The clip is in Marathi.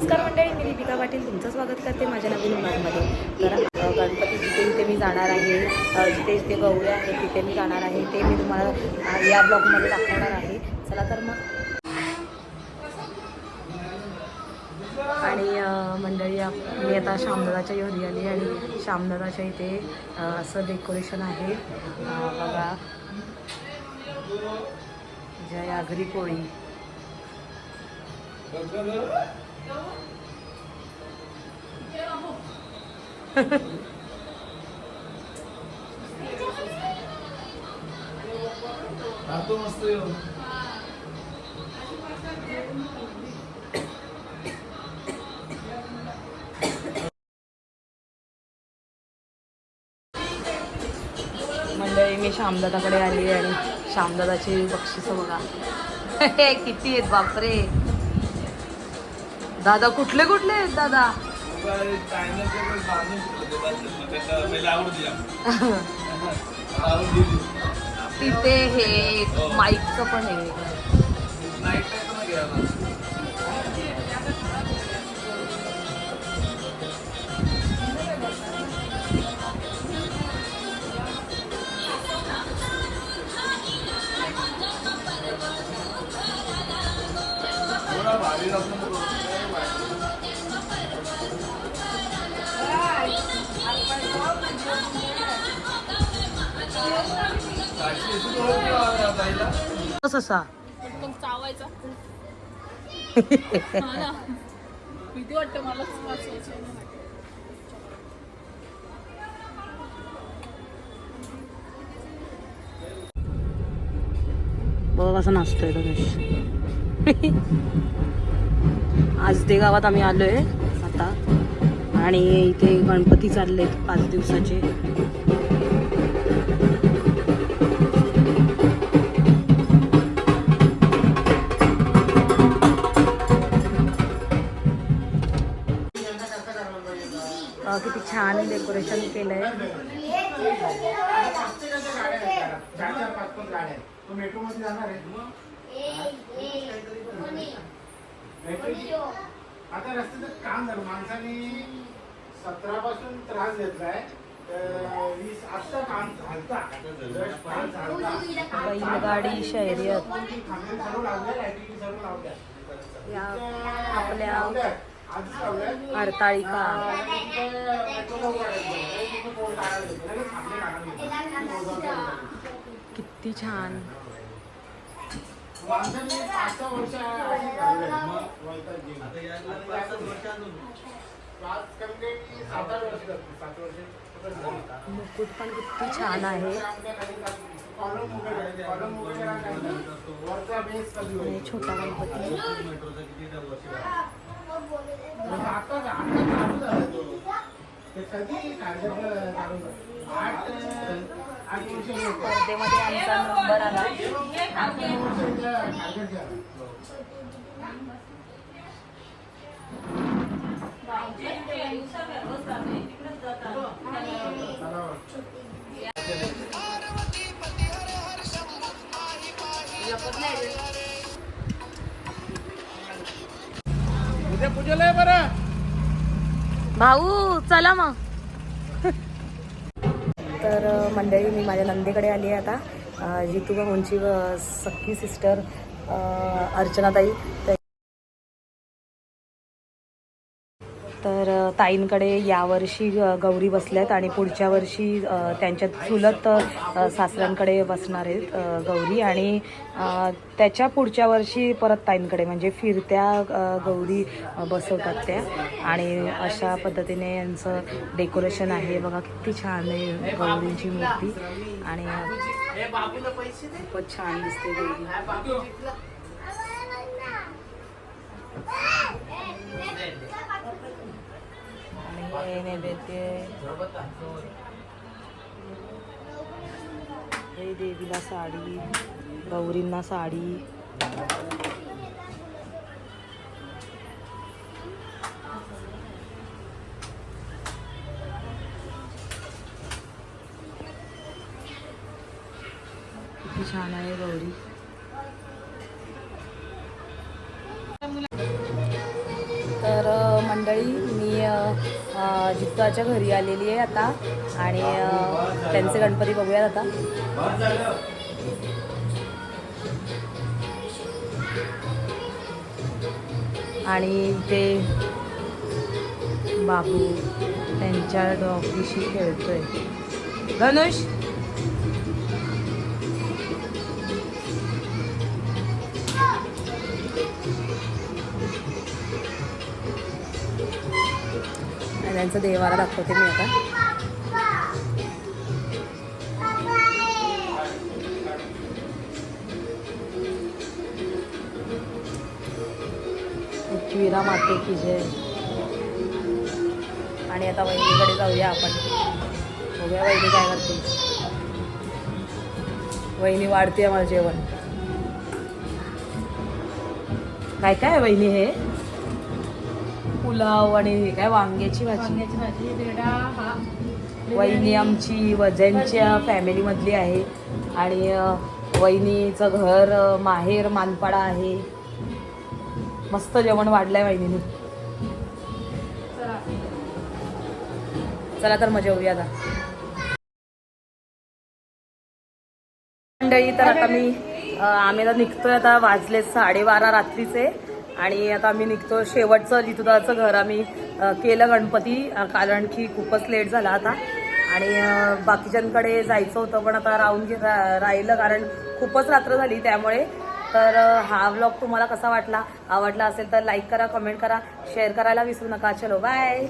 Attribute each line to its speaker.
Speaker 1: नमस्कार मंडळी मी दीपिका पाटील. तुमचं स्वागत करते माझ्या नवीन ब्लॉगमध्ये तर गणपती जिथे जिथे मी जाणार आहे जिथे जिथे गौऱ्या आहेत तिथे मी जाणार आहे ते मी तुम्हाला या ब्लॉगमध्ये दाखवणार आहे. चला तर मग. आणि मंडळी मी आता श्यामदादाच्या घरी आली आणि श्यामदादाच्या इथे असं डेकोरेशन आहे. बघा. जय आगरी कोळी.
Speaker 2: राहतो मस्त हो.
Speaker 1: मंडळी मी श्यामदादाकडे आली आणि श्यामदादाची बक्षिसं बघा. किती आहेत बापरे. दादा कुठले कुठले आहेत दादा तिथे हे माईकचं पण
Speaker 2: हे Gracias. असं.
Speaker 3: मग चावायचा. भीती वाटते मला.
Speaker 1: बघा कसं नाचतोय गणेश आज ते गावात आम्ही आलोय आता. आणि इथे गणपती चाललेत पाच दिवसाचे. किती छान डेकोरेशन केलंय.
Speaker 4: आता रस्त्याचं काम झालं. माणसाने सतरा पासून त्रास घेतलाय.
Speaker 1: बैलगाडी शर्यत. या आपल्या हरताळिका किती छान.
Speaker 4: पाच वर्ष
Speaker 1: मुकुट पण किती छान आहे छोटा गणपती स्पर्धेमध्ये आमचा नंबर आला.
Speaker 4: Thank you.
Speaker 1: भाऊ चला मग. तर मंडळी मी माझ्या नंदेकडे आली आहे आता. अ, जितू भाऊंची अ, सख्खी सिस्टर अर्चनाताई. ताईंकडे यावर्षी गौरी बसल्यात आणि पुढच्या वर्षी त्यांच्या चुलत सासऱ्यांकडे बसणार आहेत गौरी. आणि त्याच्या पुढच्या वर्षी परत ताईंकडे म्हणजे फिरत्या गौरी बसवतात त्या. आणि अशा पद्धतीने यांचं डेकोरेशन आहे. बघा किती छान आहे गौरींची मूर्ती. आणि खूपच छान दिसते गौरी. हे नैवेद्य हे देवीला साडी गौरींना साडी. किती छान आहे गौरी. तर मंडळी जित्तूच्या घरी आलेली आहे आता. आणि त्यांचे गणपती बघूयात आता. आणि ते बाबू त्यांच्या डॉगीशी खेळतोय. धनुष! प्राण्यांचा त्यांचा देवारा दाखवते मी आता. एकविरा माते की जे. आणि आता वहिनीकडे जाऊया आपण. बघूया वहिनी काय करते. वहिनी वाढते मला जेवण. काय काय आहे वहिनी हे? पुलाव आणि हे काय वांग्याची भाजी.
Speaker 3: भाजी बेडा हा.
Speaker 1: वहिनी आमची वजनच्या फॅमिलीमधली आहे. आणि वहिनीचं घर अ, माहेर मानपाडा आहे. मस्त जेवण वाढलंय वहिनीने. चला तर मजा येऊया आता. मंडळी तर आता मी अ, आम्ही आता निघतोय आता वाजले साडेबारा रात्रीचे. आणि आता आम्ही निघतो शेवटचं जितुदाचं घर आम्ही केलं गणपती कारण की खूपच लेट झाला आता. आणि बाकीच्यांकडे जायचं होतं पण आता राहून घे रा- राहिलं कारण खूपच रात्र झाली त्यामुळे. तर हा व्लॉग तुम्हाला कसा वाटला? आवडला असेल तर लाईक करा कमेंट करा शेअर करायला विसरू नका. चलो बाय